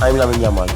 I'm Lamine Yamal.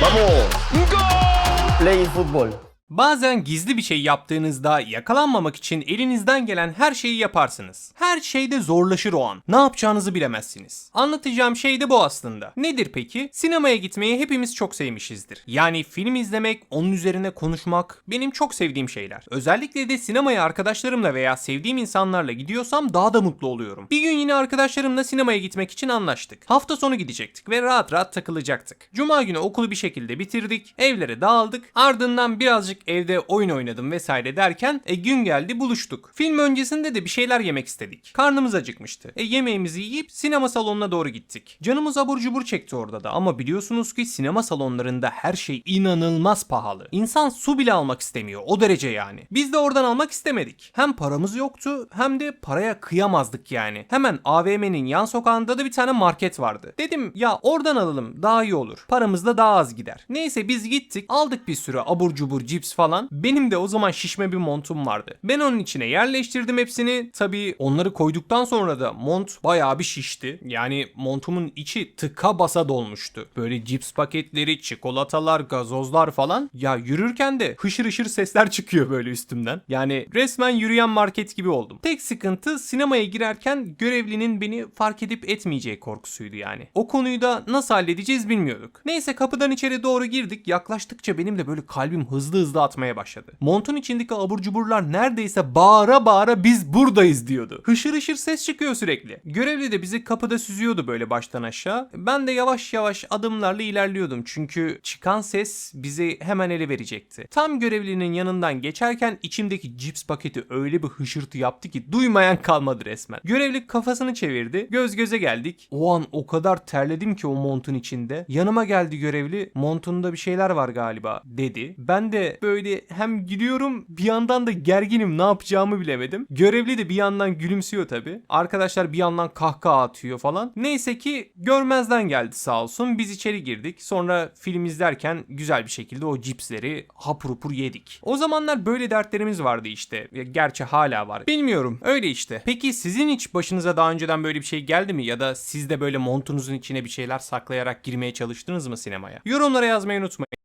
Vamos! Play football. Bazen gizli bir şey yaptığınızda yakalanmamak için elinizden gelen her şeyi yaparsınız. Her şeyde zorlaşır o an. Ne yapacağınızı bilemezsiniz. Anlatacağım şey de bu aslında. Nedir peki? Sinemaya gitmeyi hepimiz çok sevmişizdir. Yani film izlemek, onun üzerine konuşmak benim çok sevdiğim şeyler. Özellikle de sinemaya arkadaşlarımla veya sevdiğim insanlarla gidiyorsam daha da mutlu oluyorum. Bir gün yine arkadaşlarımla sinemaya gitmek için anlaştık. Hafta sonu gidecektik ve rahat rahat takılacaktık. Cuma günü okulu bir şekilde bitirdik, evlere dağıldık. Ardından birazcık evde oyun oynadım vesaire derken e, gün geldi buluştuk. Film öncesinde de bir şeyler yemek istedik. Karnımız acıkmıştı. E, yemeğimizi yiyip sinema salonuna doğru gittik. Canımız abur cubur çekti orada da ama biliyorsunuz ki sinema salonlarında her şey inanılmaz pahalı. İnsan su bile almak istemiyor o derece yani. Biz de oradan almak istemedik. Hem paramız yoktu hem de paraya kıyamazdık yani. Hemen AVM'nin yan sokağında da bir tane market vardı. Dedim ya oradan alalım daha iyi olur. Paramız da daha az gider. Neyse biz gittik aldık bir sürü abur cubur cips falan. Benim de o zaman şişme bir montum vardı. Ben onun içine yerleştirdim hepsini. Tabii onları koyduktan sonra da mont bayağı bir şişti. Yani montumun içi tıka basa dolmuştu. Böyle cips paketleri, çikolatalar, gazozlar falan. Ya yürürken de hışır hışır sesler çıkıyor böyle üstümden. Yani resmen yürüyen market gibi oldum. Tek sıkıntı sinemaya girerken görevlinin beni fark edip etmeyeceği korkusuydu yani. O konuyu da nasıl halledeceğiz bilmiyorduk. Neyse kapıdan içeri doğru girdik. Yaklaştıkça benim de böyle kalbim hızlı hızlı atmaya başladı. Montun içindeki abur cuburlar neredeyse bağıra bağıra biz buradayız diyordu. Hışır hışır ses çıkıyor sürekli. Görevli de bizi kapıda süzüyordu böyle baştan aşağı. Ben de yavaş yavaş adımlarla ilerliyordum. Çünkü çıkan ses bizi hemen ele verecekti. Tam görevlinin yanından geçerken içimdeki cips paketi öyle bir hışırtı yaptı ki duymayan kalmadı resmen. Görevli kafasını çevirdi. Göz göze geldik. O an o kadar terledim ki o montun içinde. Yanıma geldi görevli. Montunda bir şeyler var galiba dedi. Ben de böyle hem gülüyorum bir yandan da gerginim ne yapacağımı bilemedim. Görevli de bir yandan gülümsüyor tabi. Arkadaşlar bir yandan kahkaha atıyor falan. Neyse ki görmezden geldi sağ olsun. Biz içeri girdik. Sonra film izlerken güzel bir şekilde o cipsleri hapur hapur yedik. O zamanlar böyle dertlerimiz vardı işte. Gerçi hala var. Bilmiyorum. Öyle işte. Peki sizin hiç başınıza daha önceden böyle bir şey geldi mi? Ya da siz de böyle montunuzun içine bir şeyler saklayarak girmeye çalıştınız mı sinemaya? Yorumlara yazmayı unutmayın.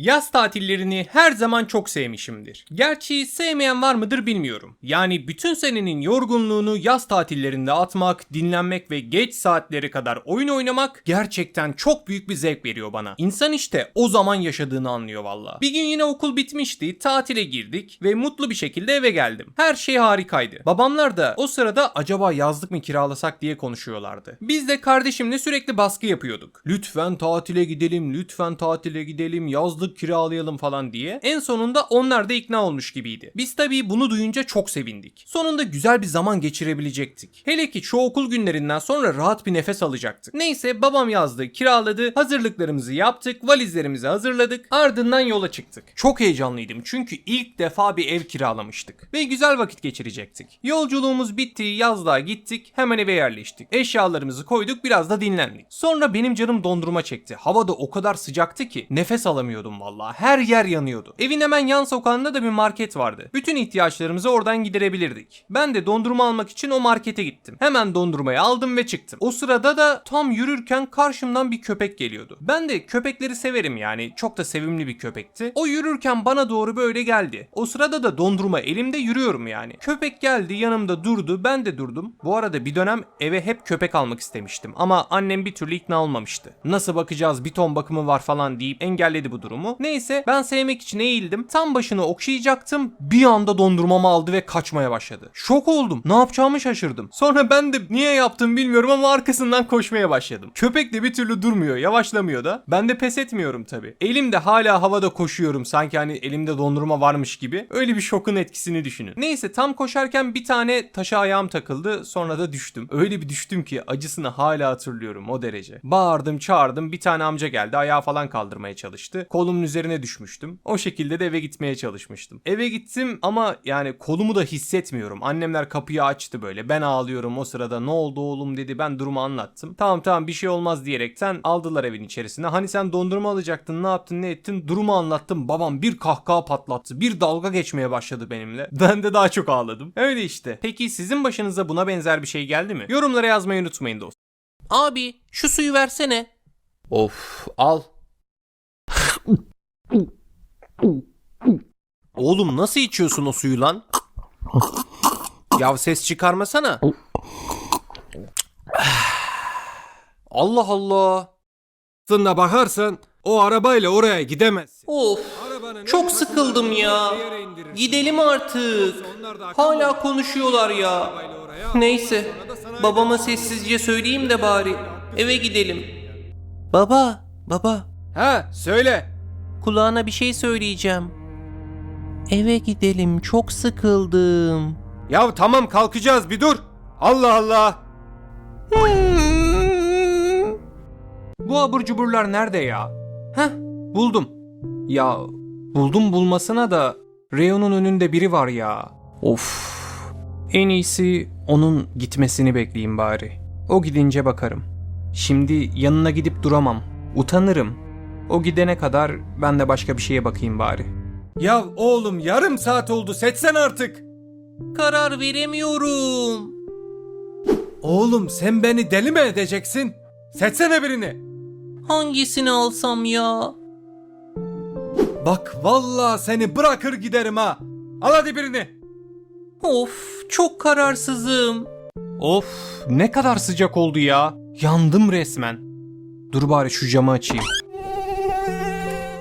Yaz tatillerini her zaman çok sevmişimdir. Gerçi sevmeyen var mıdır bilmiyorum. Yani bütün senenin yorgunluğunu yaz tatillerinde atmak, dinlenmek ve geç saatlere kadar oyun oynamak gerçekten çok büyük bir zevk veriyor bana. İnsan işte o zaman yaşadığını anlıyor valla. Bir gün yine okul bitmişti, tatile girdik ve mutlu bir şekilde eve geldim. Her şey harikaydı. Babamlar da o sırada acaba yazlık mı kiralasak diye konuşuyorlardı. Biz de kardeşimle sürekli baskı yapıyorduk. Lütfen tatile gidelim, lütfen tatile gidelim, yazlık kiralayalım falan diye. En sonunda onlar da ikna olmuş gibiydi. Biz tabii bunu duyunca çok sevindik. Sonunda güzel bir zaman geçirebilecektik. Hele ki şu okul günlerinden sonra rahat bir nefes alacaktık. Neyse babam yazdı, kiraladı, hazırlıklarımızı yaptık, valizlerimizi hazırladık, ardından yola çıktık. Çok heyecanlıydım çünkü ilk defa bir ev kiralamıştık ve güzel vakit geçirecektik. Yolculuğumuz bitti, yazlığa gittik, hemen eve yerleştik. Eşyalarımızı koyduk, biraz da dinlendik. Sonra benim canım dondurma çekti. Havada o kadar sıcaktı ki nefes alamıyordum vallahi. Her yer yanıyordu. Evin hemen yan sokağında da bir market vardı. Bütün ihtiyaçlarımızı oradan giderebilirdik. Ben de dondurma almak için o markete gittim. Hemen dondurmayı aldım ve çıktım. O sırada da tam yürürken karşımdan bir köpek geliyordu. Ben de köpekleri severim yani. Çok da sevimli bir köpekti. O yürürken bana doğru böyle geldi. O sırada da dondurma elimde yürüyorum yani. Köpek geldi yanımda durdu. Ben de durdum. Bu arada bir dönem eve hep köpek almak istemiştim. Ama annem bir türlü ikna olmamıştı. Nasıl bakacağız bir ton bakımı var falan deyip engelledi bu durumu. Neyse ben sevmek için eğildim. Tam başını okşayacaktım. Bir anda dondurmamı aldı ve kaçmaya başladı. Şok oldum. Ne yapacağımı şaşırdım. Sonra ben de niye yaptım bilmiyorum ama arkasından koşmaya başladım. Köpek de bir türlü durmuyor. Yavaşlamıyor da. Ben de pes etmiyorum tabi. Elimde hala havada koşuyorum. Sanki hani elimde dondurma varmış gibi. Öyle bir şokun etkisini düşünün. Neyse tam koşarken bir tane taşa ayağım takıldı. Sonra da düştüm. Öyle bir düştüm ki acısını hala hatırlıyorum o derece. Bağırdım çağırdım. Bir tane amca geldi. Ayağı falan kaldırmaya çalıştı. Kolumun üzerine düşmüştüm. O şekilde de eve gitmeye çalışmıştım. Eve gittim ama yani kolumu da hissetmiyorum. Annemler kapıyı açtı böyle. Ben ağlıyorum o sırada. Ne oldu oğlum dedi. Ben durumu anlattım. Tamam tamam bir şey olmaz diyerekten aldılar evin içerisine. Hani sen dondurma alacaktın ne yaptın ne ettin durumu anlattım. Babam bir kahkaha patlattı. Bir dalga geçmeye başladı benimle. Ben de daha çok ağladım. Öyle işte. Peki sizin başınıza buna benzer bir şey geldi mi? Yorumlara yazmayı unutmayın dostum. Abi şu suyu versene. Of al. Oğlum nasıl içiyorsun o suyu lan? Ya ses çıkarmasana. Allah Allah. Aslında bakarsan o arabayla oraya gidemezsin. Of. Çok sıkıldım ya. Gidelim artık. Hala konuşuyorlar ya. Neyse. Babama sessizce söyleyeyim de bari. Eve gidelim. Baba, baba. Ha söyle. Kulağına bir şey söyleyeceğim. Eve gidelim. Çok sıkıldım. Ya tamam kalkacağız bir dur. Allah Allah. Bu abur cuburlar nerede ya? Heh, buldum. Ya, buldum bulmasına da reyonun önünde biri var ya. Of. En iyisi onun gitmesini bekleyeyim bari. O gidince bakarım. Şimdi yanına gidip duramam. Utanırım. O gidene kadar ben de başka bir şeye bakayım bari. Ya oğlum yarım saat oldu seçsen artık. Karar veremiyorum. Oğlum sen beni deli mi edeceksin? Seçsene birini. Hangisini alsam ya? Bak vallahi seni bırakır giderim ha. Al hadi birini. Of çok kararsızım. Of ne kadar sıcak oldu ya. Yandım resmen. Dur bari şu camı açayım.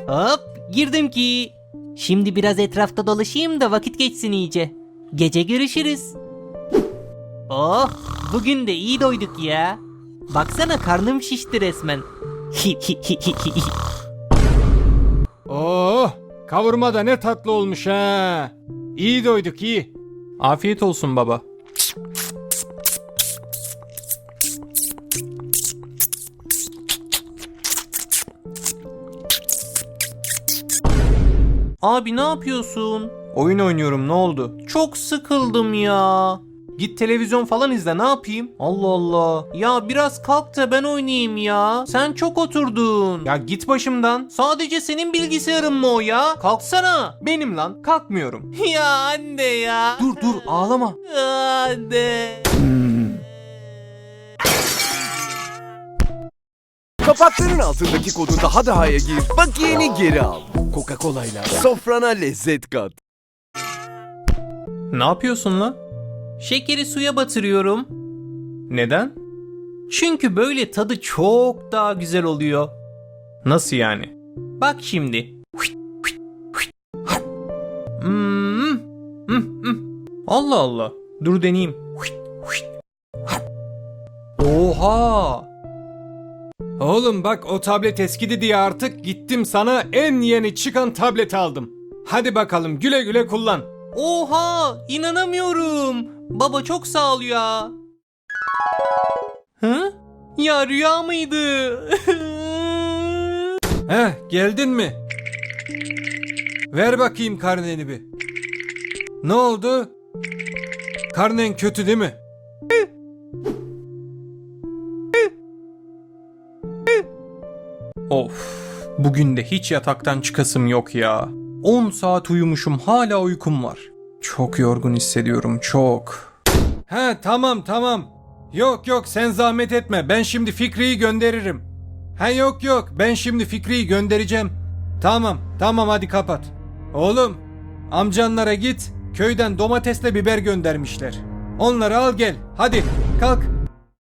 Hop girdim ki. Şimdi biraz etrafta dolaşayım da vakit geçsin iyice. Gece görüşürüz. Oh bugün de iyi doyduk ya. Baksana karnım şişti resmen. Oo, kavurma da ne tatlı olmuş ha. İyi doyduk iyi. Afiyet olsun baba. Abi ne yapıyorsun? Oyun oynuyorum ne oldu? Çok sıkıldım ya. Git televizyon falan izle ne yapayım? Allah Allah. Ya biraz kalk da ben oynayayım ya. Sen çok oturdun. Ya git başımdan. Sadece senin bilgisayarın mı o ya? Kalksana. Benim lan. Kalkmıyorum. ya anne ya. Dur dur ağlama. Anne. Kapakların altındaki kodu daha daha'ya gir. Bakiyeni geri al. Coca-Cola ile sofrana lezzet kat. Ne yapıyorsun lan? Şekeri suya batırıyorum. Neden? Çünkü böyle tadı çok daha güzel oluyor. Nasıl yani? Bak şimdi. Hmm. Hmm, hmm. Allah Allah. Dur deneyeyim. Oha! Oğlum bak o tablet eskidi diye artık gittim sana en yeni çıkan tableti aldım. Hadi bakalım güle güle kullan. Oha! İnanamıyorum. Baba çok sağ ol ya. Hı? Ya rüya mıydı? Heh geldin mi? Ver bakayım karneni bir. Ne oldu? Karnen kötü değil mi? Of, bugün de hiç yataktan çıkasım yok ya. 10 saat uyumuşum hala uykum var. Çok yorgun hissediyorum çok. He tamam tamam. Yok yok sen zahmet etme ben şimdi Fikri'yi gönderirim. He yok yok ben şimdi Fikri'yi göndereceğim. Tamam tamam hadi kapat. Oğlum amcanlara git köyden domatesle biber göndermişler. Onları al gel hadi kalk.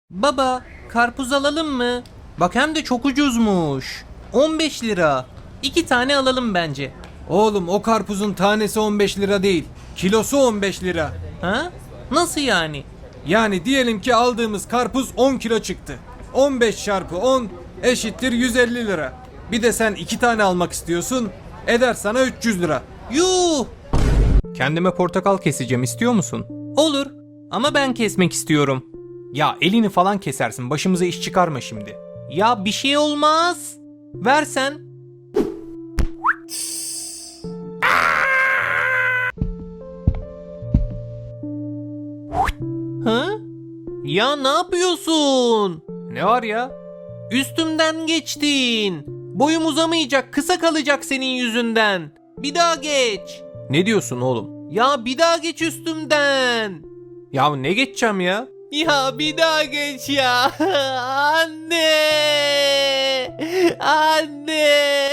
Baba, karpuz alalım mı? Bak hem de çok ucuzmuş. 15 lira. İki tane alalım bence. Oğlum o karpuzun tanesi 15 lira değil. Kilosu 15 lira. Ha? Nasıl yani? Yani diyelim ki aldığımız karpuz 10 kilo çıktı. 15 çarpı 10 eşittir 150 lira. Bir de sen 2 tane almak istiyorsun. Eder sana 300 lira. Yuh! Kendime portakal keseceğim istiyor musun? Olur. Ama ben kesmek istiyorum. Ya elini falan kesersin. Başımıza iş çıkarma şimdi. Ya bir şey olmaz. Versen. Ha? Ya ne yapıyorsun? Ne var ya? Üstümden geçtin. Boyum uzamayacak, kısa kalacak senin yüzünden. Bir daha geç. Ne diyorsun oğlum? Ya bir daha geç üstümden. Ya ne geçeceğim ya? Ya bir daha geç ya. Anne. Anne.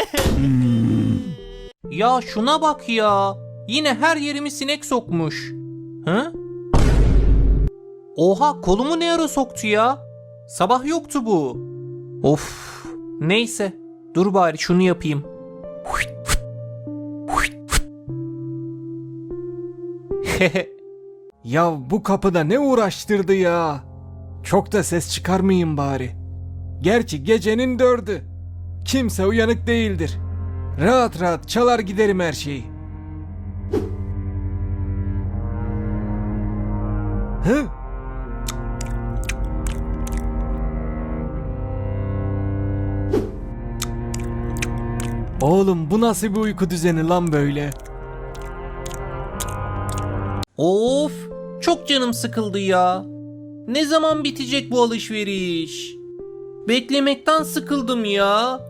ya şuna bak ya. Yine her yerimi sinek sokmuş. Hı? Oha kolumu ne ara soktu ya? Sabah yoktu bu. Of. Neyse. Dur bari şunu yapayım. Ya bu kapıda ne uğraştırdı ya? Çok da ses çıkarmayayım bari. Gerçi gecenin dördü. Kimse uyanık değildir. Rahat rahat çalar giderim her şeyi. Hı? Oğlum bu nasıl bir uyku düzeni lan böyle? Of, çok canım sıkıldı ya. Ne zaman bitecek bu alışveriş? Beklemekten sıkıldım ya.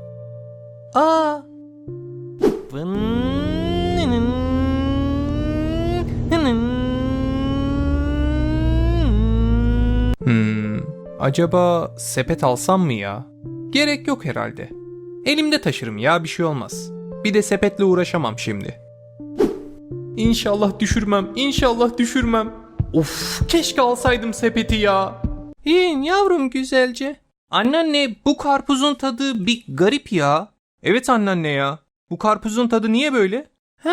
Aa, Hmm, acaba sepet alsam mı ya? Gerek yok herhalde. Elimde taşırım ya bir şey olmaz. Bir de sepetle uğraşamam şimdi. İnşallah düşürmem, inşallah düşürmem. Of, keşke alsaydım sepeti ya. Yiyin yavrum güzelce. Anneanne bu karpuzun tadı bir garip ya. Evet anneanne ya. Bu karpuzun tadı niye böyle? Ha,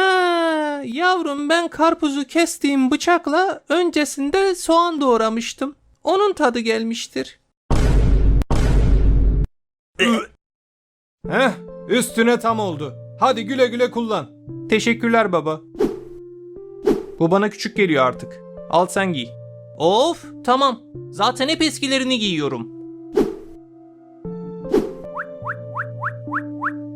yavrum ben karpuzu kestiğim bıçakla öncesinde soğan doğramıştım. Onun tadı gelmiştir. Heh, üstüne tam oldu. Hadi güle güle kullan. Teşekkürler baba. Bu bana küçük geliyor artık. Al sen giy. Of tamam. Zaten hep eskilerini giyiyorum.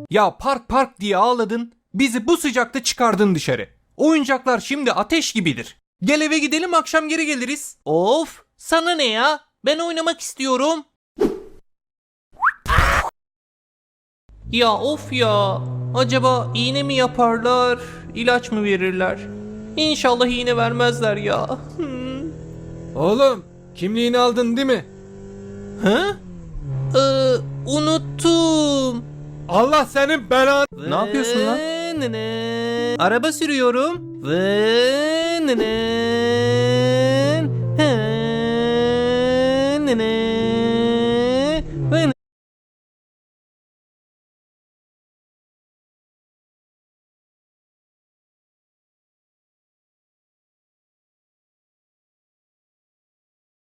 Ya park park diye ağladın. Bizi bu sıcakta çıkardın dışarı. Oyuncaklar şimdi ateş gibidir. Gel eve gidelim akşam geri geliriz. Of sana ne ya? Ben oynamak istiyorum. Ya of ya. Acaba iğne mi yaparlar, ilaç mı verirler? İnşallah iğne vermezler ya. Hmm. Oğlum kimliğini aldın değil mi? He? Ee, unuttum. Allah senin belanı. Ne yapıyorsun lan? Araba sürüyorum. Vı,